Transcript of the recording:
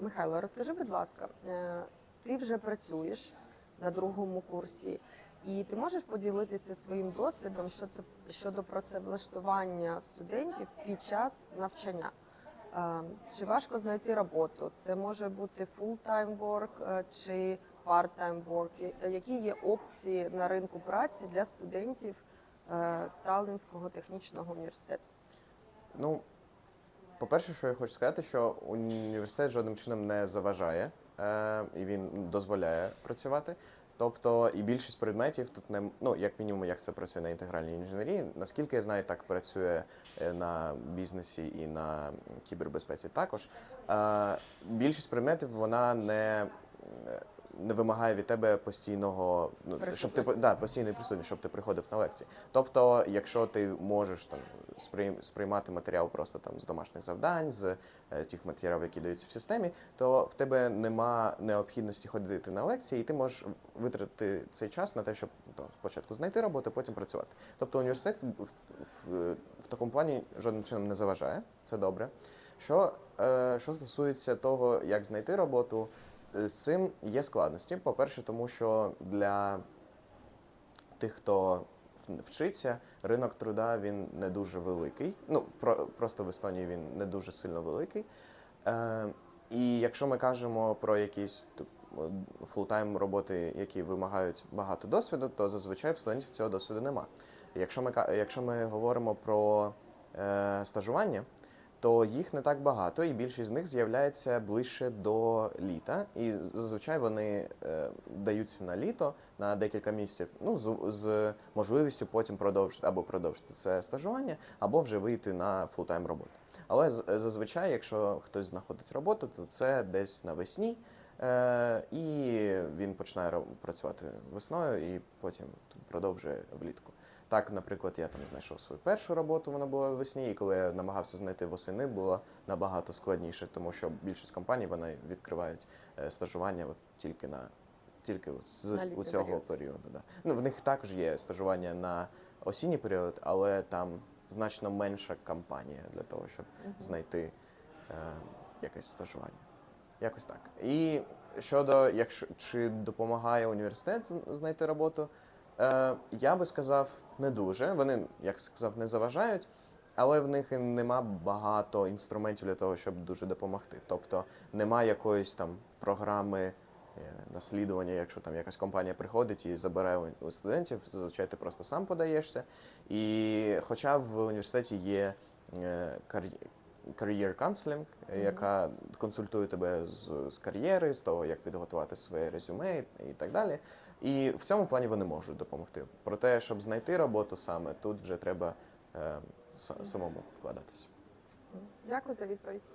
Михайло, розкажи, будь ласка, е, ти вже працюєш на другому курсі, і ти можеш поділитися своїм досвідом що це щодо працевлаштування студентів під час навчання? Е, Чи важко знайти роботу? Це може бути full-time work е, чи part-time work? Які є опції на ринку праці для студентів Таллінського технічного університету? Ну, по-перше, що я хочу сказати, що університет жодним чином не заважає е, і він дозволяє працювати. Тобто і більшість предметів тут не ну, як мінімум, як це працює на інтегральній інженерії. Наскільки я знаю, так працює е, на бізнесі і на кібербезпеці також. Е, більшість предметів вона не. Не вимагає від тебе постійного, ну щоб ти да, постійної присутності, щоб ти приходив на лекції. Тобто, якщо ти можеш там сприйм- сприймати матеріал просто там з домашніх завдань, з е, тих матеріалів, які даються в системі, то в тебе нема необхідності ходити на лекції, і ти можеш витратити цей час на те, щоб там, спочатку знайти роботу, потім працювати. Тобто університет в, в, в такому плані жодним чином не заважає, це добре. Що, е, що стосується того, як знайти роботу, з цим є складності. По-перше, тому що для тих, хто вчиться, ринок труда він не дуже великий. Ну, про, просто в Естонії він не дуже сильно великий. Е, і якщо ми кажемо про якісь фултайм роботи, які вимагають багато досвіду, то зазвичай в студентів цього досвіду нема. Якщо ми, якщо ми говоримо про е, стажування, то їх не так багато, і більшість з них з'являється ближче до літа. І зазвичай вони е, даються на літо на декілька місяців, ну з, з можливістю потім продовжити або продовжити це стажування, або вже вийти на фултайм роботу. Але зазвичай, якщо хтось знаходить роботу, то це десь навесні. Е, і він починає працювати весною і потім продовжує влітку. Так, наприклад, я там знайшов свою першу роботу, вона була весні, і коли я намагався знайти восени, було набагато складніше, тому що більшість компаній вони відкривають е, стажування от тільки на тільки з На у цього період. періоду. Да. Ну, в них також є стажування на осінній період, але там значно менша кампанія для того, щоб знайти е, якесь стажування. Якось так. І щодо якщо чи допомагає університет знайти роботу, е, я би сказав не дуже. Вони, як сказав, не заважають, але в них нема багато інструментів для того, щоб дуже допомогти. Тобто нема якоїсь там програми е, наслідування, якщо там якась компанія приходить і забирає у- студентів, зазвичай ти просто сам подаєшся. І хоча в університеті є е, career counseling, яка консультує тебе з, з кар'єри, з того, як підготувати своє резюме і, і так далі. І в цьому плані вони можуть допомогти. Проте, щоб знайти роботу саме, тут вже треба е, самому вкладатися. Дякую за відповідь.